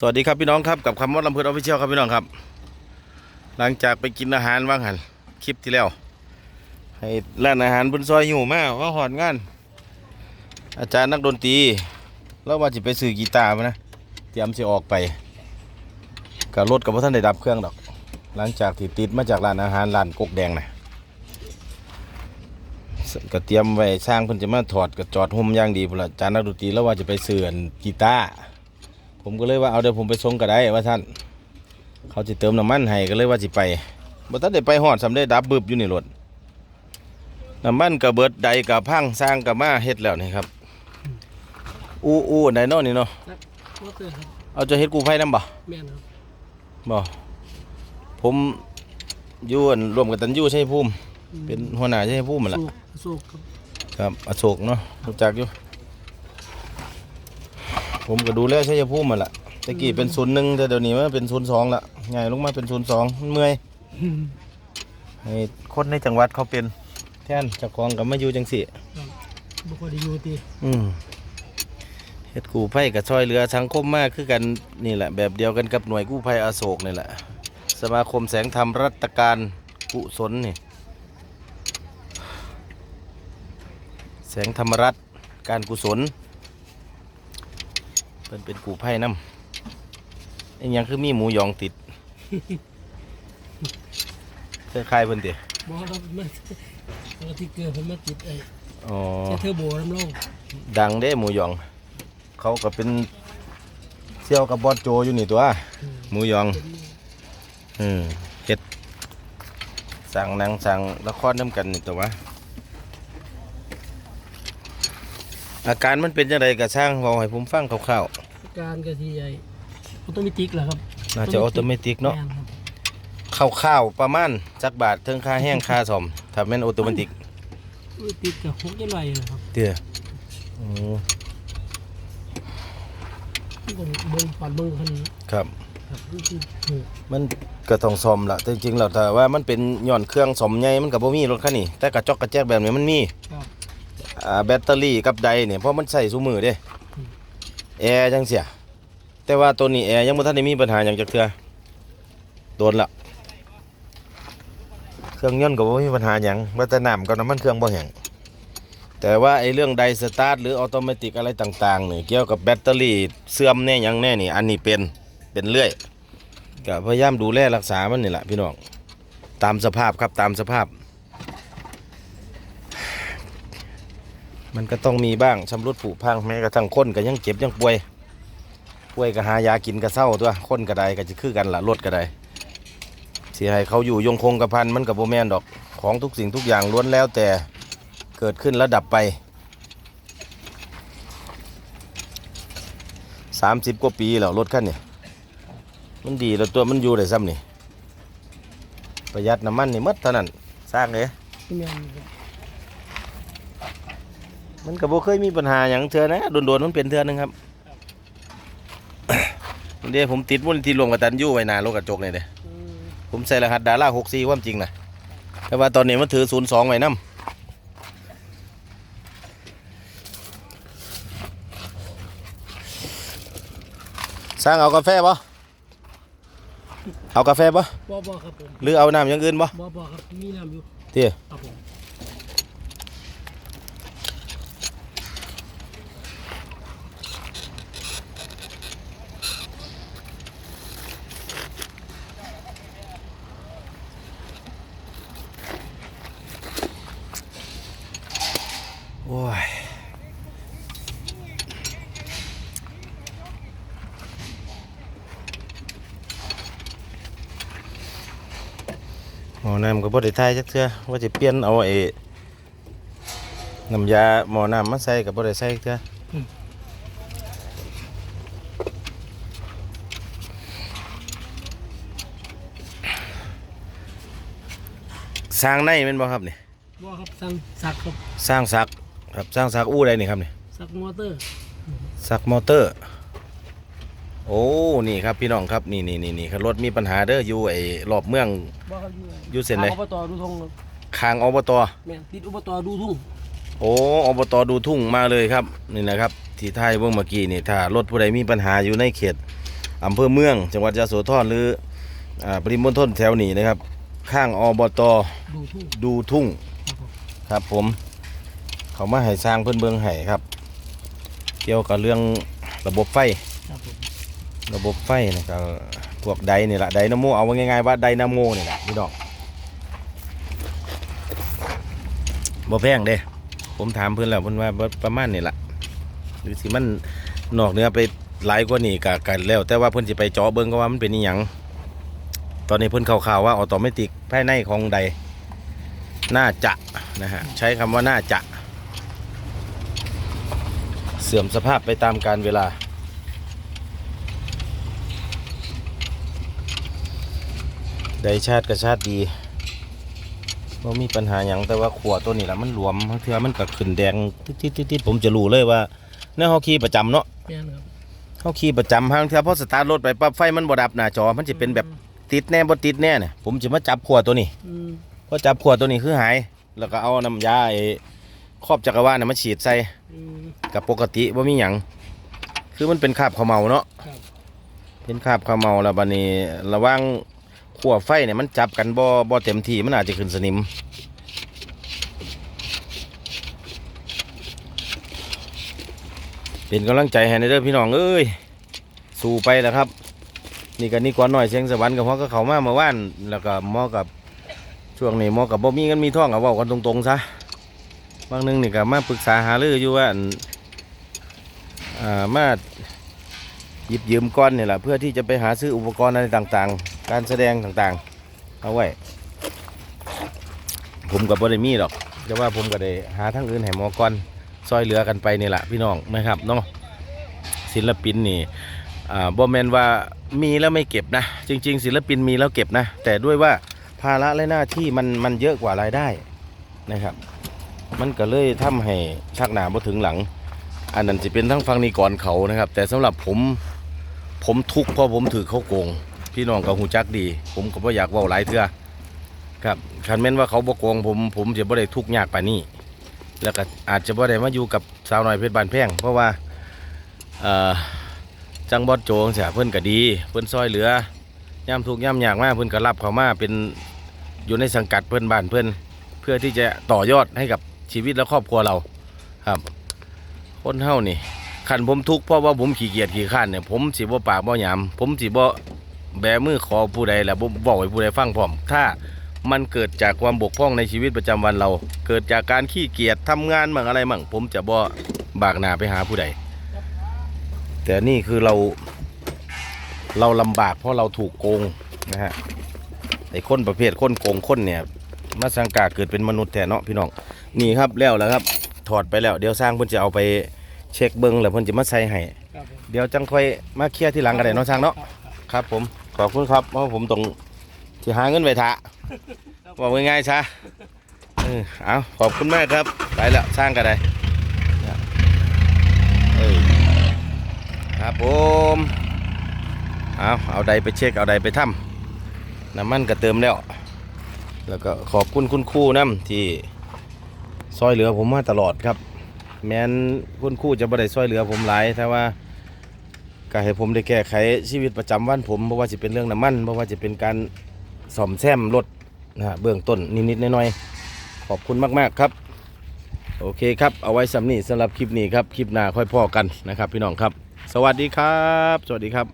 สวัสดีครับพี่น้องครับกับคำว่าลำเพลินออฟฟิเชียลครับพี่น้องครับ หลังจากไปกินอาหารว่างหันคลิปที่แล้ว ให้ร้านอาหารบนซอยอยู่มาว่าหอดงาน อาจารย์นักดนตรีแล้วว่าจะไปซื้อกีตาร์มานะเตรียมจะออกไปกับรถกับพ่ท่านได้ดับเครื่องดอก หลังจากที่ติดมาจากร้านอาหารร้านกกแดงนะก็เตรียมไว้สร้างเพิ่นจะมาถอดกับจอดห่มย่างดีพุ่นละอาจารย์นักดนตรีแล้วว่าจะไปซื้อนกีตาร์ ผมก็เลยว่าเอาเดี๋ยวผมไปส่งก็ได้ว่าท่าน เขาจะเติมน้ำมันให้ก็เลยว่าสิไปบ่ทันได้ไปหอดสำได้ดับบึบอยู่ในรถน้ำมันกับเบิดใดกับพังสร้างกับมาเฮ็ดแล้วนี่ครับ อู้อู้ไหนเนาะนี่เนาะก็เกิดครับเอาจะเฮ็ดกูไฟนำบ่แม่นครับบ่ผมอยู่อั่นร่วมกับตันยูชัยภูมิ เป็นหัวหน้าชัยภูมินั่นโศล่ะกโศกครับครับอโศกเนาะรู้จักอยู่ ผมก็ดูแลชัยภูมิมาละตะกี้เป็นศูนย์หนึ่งแต่เดี๋ยวนี้มันเป็นศูนย์สองละใหญ่ลงมาเป็นศูนย์สองมันเมื่อยให้คนในจังหวัดเขาเป็นแทนเจ้าของกับมาอยู่จังสิบุคคลที่อยู่ตีอืมเฮ็ดกู้ภัยกับช่วยเหลือสังคมมากคือกันนี่แหละ แบบเดียวกันกับหน่วยกู้ภัยอโศกนี่แหละ สมาคมแสงธรรมรัตการกุศลนี่ แสงธรรมรัตน์การกุศล เป็นเป็นกูไพ่น้ำไอ้หยังคือมีหมูหยองติดคล้ายๆเพิ่นติบอกครับมันปกติเกิดผมมาติดไอ้อ๋อใช้เทอร์โบน้ำร่องดังเด้หมูหยอง เขาก็เป็นเซี่ยวกับบอสโจอยู่นี่ตัว หมูหยอง อืมเฮ็ดสั่งหนังสั่งละครน้ำกันนี่ตัววะ อาการมันเป็นยังไงกระช่างเบาให้ผมฟังคร่าวการกะทีใหญ่ออโตเมติกเหรอครับๆน่าจะออโตเมติกเนาะแม่ครับข้าวๆประมาณจักบาทเทิงค่าแห้งค่าสมถ้าแม่นออโตเมติกอุ้ยติดกับหกยังไงเลยครับเตี้ยอืมที่ผมเบิ้งปัดเบิ้งคันนี้ครับ ครับนี่คือหกมันก็ต้องซ่อมละแต่จริงๆแล้วถ้าว่ามันเป็นย้อนเครื่องสมใหญ่มันก็บ่มีรถคันนี้แต่กระจอกกระแจกแบบนี้มันมี ครับ อ่าแบตเตอรี่กับไดเนี่ยเพราะมันใส่ซุมือเด้อืมแอร์จังเสีย แต่ว่าตัวนี้แอร์ยังบ่ทันได้มีปัญหาหยังจักเทื่อโดนละเครื่องยนต์ก็บ่มีปัญหาหยังว่าแต่น้ำกับน้ำมันเครื่องบ่แห้งแต่ว่าไอ้เรื่องไดสตาร์ทหรือออโตเมติกอะไรต่างๆนี่เกี่ยวกับแบตเตอรี่เสื่อมแน่หยังแน่นี่อันนี้เป็นเป็นเรื่อยก็พยายามดูแลรักษามันนี่แหละพี่น้องตามสภาพครับตามสภาพ มันก็ต้องมีบ้างชำรุดผุพังแม้กระทั่งคนก็ยังเจ็บยังป่วย ป่วยก็หายากินก็เศร้าตัวคนก็ได้ก็จะคือกันละรถก็ได้สิให้เขาอยู่ยงคงกระพันมันกับโบแมนดอกของทุกสิ่งทุกอย่างล้วนแล้วแต่เกิดขึ้นแล้วดับไปสามสิบกว่าปีแล้วรถคันนี้มันดีแล้วตัวมันอยู่ได้ซ้ำนี่ประหยัดน้ำมันนี่หมดเท่านั้นสร้างเลย ม่นครับมันก็บ่เคยมีปัญหาอย่างเธอนะโดนๆมันเป็นเทือนึงครับเดี๋ยวผมติดมูลนิธิรวมกับตันยูไว้หนารถกระจกนี่เด้อืมผมใส่รหัสดาราหกสี่ความจริงนะแต่ว่าตอนนี้มันถือศูนย์สองไว้นํสร้างเอากาแฟปะเอากาแฟปะบ่บ่ครับผมหรือเอาน้ำอย่างอื่นปะบ่บ่ครับ มีน้ำอยู่เตี้ยครับผม หมอน้ำก็บ่ได้ทายจักเทื่อว่าจะเปลี่ยนเอาไอ้น้ำยาหมอน้ำมาใส่ก็บ่ได้ใส่จักเทื่ออสร้างในแม่นบ่ครับนี่บ่ครับสั่งสักครับสร้างสักครับสร้างสักอู้ใดนี่ครับนี่สักมอเตอร์สักมอเตอร์ โอ้ นี่ครับพี่น้องครับ นี่นี่นี่นี่ครับรถมีปัญหาเด้ออยู่ไอ้รอบเมือง บ่ครับอยู่อยู่เส้นไหน ทางอบตดูทงครับคางอบต แม่นติดอบตดูทุ่งโอ้อบตดูทุ่งมาเลยครับ นี่นะครับ ที่ท้ายเบื้องเมื่อกี้นี่ถ้ารถผู้ใดมีปัญหาอยู่ในเขตอำเภอเมือง จังหวัดยะโสธรหรืออ่าปริมณฑลแถวนี้นะครับ ข้างอบตดูทุ่งดูทุ่ง ครับผมครับผมเขามาให้สร้างเพิ่นเบิงให้ครับ เกี่ยวกับเรื่องระบบไฟค ระบบไฟนะครับพวกไดนี่แหละไดนาโมเอาว่าง่ายๆว่าไดนาโมนี่แหละพี่น้องบ่แพงเด้ ผมถามเพิ่อนแล้วเพิ่อนว่าประมาณนี่แหละหรือสิมันนอกเนื้อไปหลายกว่านี่กะกันแล้ว แต่ว่าเพิ่อนสิไปเจาะเบิ่งก็ว่ามันเป็นอีหยังตอนนี้เพิ่อนข่าวๆว่าออโตเมติกภายในของใดน่าจะนะฮะใช้คำว่าน่าจะ เสื่อมสภาพไปตามกาลเวลา ได้ชาติกับชาติดีว่ามีปัญหาอย่างแต่ว่าขวดตัวนี้ละมันหลวมบางเทื่อมันก็ขึ้นแดงติดๆๆๆผมจะรู้เลยว่าเนี่ยเฮาขี่ประจำเนาะแม่นครับเฮาขี่ประจำบางเทื่อพอสตาร์ทรถไปปั๊บไฟมันบ่ดับหน้าจอมันจะเป็นแบบติดแน่บ่ติดแน่เนี่ยผมจะมาจับขวดตัวนี้อืมพอจับขวดตัวนี้คือหาย แล้วก็เอาน้ำยาไอ้ครอบจักรวาลน่ะมาฉีดใส่อืมกับปกติว่ามีหยังคือมันเป็นคราบขาวเมาเนาะครับเป็นคราบขาวเมาแล้วบัดนี้ระหว่าง ขั้วไฟเนี่ยมันจับกันบ่บ่เต็มที่มันอาจจะขึ้นสนิม เป็นกำลังใจให้ในเด้อพี่น้องเอ้ยสู้ไปแล้วครับ นี่ก็นี่กว่าน้อยเสียงสวรรค์กับพ่อก็เขามาเมื่อวานแล้วก็มอกับช่วงนี้มอกับบ่มีเงินมีท่องกับว่ากันตรงๆซะบางนึงนี่ก็มาปรึกษาหารืออยู่ว่าอั่นอ่ามา หยิบยืมก้อนนี่แหละเพื่อที่จะไปหาซื้ออุปกรณ์อะไรต่างๆ การแสดงต่างๆ เอาไว้ ผมกับบ่ได้มีหรอกแต่ว่าผมก็ได้หาทั้งอื่นให้หมอก่อนซอยเหลือกันไปนี่แหละพี่น้องนะครับเนาะศิลปินนี่อ่าบ่แมนว่ามีแล้วไม่เก็บนะ จริง ๆ ศิลปินมีแล้วเก็บนะ แต่ด้วยว่าภาระและหน้าที่มันมันเยอะกว่ารายได้นะครับ มันก็เลยทำให้ชักหนาบ่ถึงหลัง อันนั้นจะเป็นทั้งฟังนี้ก่อนเขานะครับ แต่สำหรับผม ผมทุกข์เพราะผมถือเขาโกง พี่น้องก็หูจักดี ผมก็บ่อยากเว้าหลายเทื่อครับคันแม่นว่าเขาบ่โกงผมผมจะบ่ได้ทุกข์ยากปานนี้ แล้วก็อาจจะบ่ได้มาอยู่กับสาวน้อยเพชรบานแพงเพราะว่าเอ่อจังบอดโจงเสียเพิ่นก็ดี เพิ่นซอยเหลือย่ำทุกข์ย่ำยากมากเพิ่นก็รับเขามาเป็นอยู่ในสังกัดเพิ่นบ้านเพิ่นเพื่อที่จะต่อยอดให้กับชีวิตและครอบครัวเราครับคนเฮานี่ ขันผมทุกข์เพราะว่าผมขี้เกียจขี้ข้านเนี่ยผมสิบ่ปากบ่หยามผมสิบ่แบมือขอผู้ใดแล้วบ่บอกให้ผู้ใดฟังพร้อม ถ้ามันเกิดจากความบกพร่องในชีวิตประจำวันเรา เกิดจากการขี้เกียจทำงานมั่งอะไรมั่งผมจะบ่บากหน้าไปหาผู้ใด แต่นี่คือเรา เราลำบากเพราะเราถูกโกงนะฮะไอ้คนประเภทคนโกงคนเนี่ยมาสังกาเกิดเป็นมนุษย์แท้เนาะพี่น้องนี่ครับแล้วแล้วครับ ถอดไปแล้วเดี๋ยวสร้างเพิ่นจะเอาไป เช็คเบิ้งแล้วเพิ่นจะมาใส่ให้ครับผมเดี๋ยวจังค่อยมาเคลียร์ที่หลังกันได้เนาะสร้างเนาะครับครับ ผมขอบคุณครับเพราะว่าผมต้องที่หาเงินไว้ทะบอกง่ายๆซะเออเอาขอบคุณมากครับไปแล้วสร้างกันได้เออครับผมเอาเอาใดไปเช็คเอาใดไปทำน้ำมันก็เติมแล้ว แล้วก็ขอบคุณคุณครูน้ำที่ซอยเหลือผมมาตลอดครับ แม้นคุณครู่จะบ่ได้ซอยเหลือผมหลายแต่ว่าก็ให้ผมได้แก้ไขชีวิตประจำวันผมเพราะว่าจะเป็นเรื่องน้ำมันเพราะว่าจะเป็นการซ่อมแซมรถนะฮะเบื้องต้นนิดๆหน่อยๆขอบคุณมากๆครับ โอเคครับ เอาไว้สำนีสำหรับคลิปนี้ครับ คลิปหน้าค่อยพ่อกันนะครับ พี่น้องครับ สวัสดีครับ สวัสดีครับ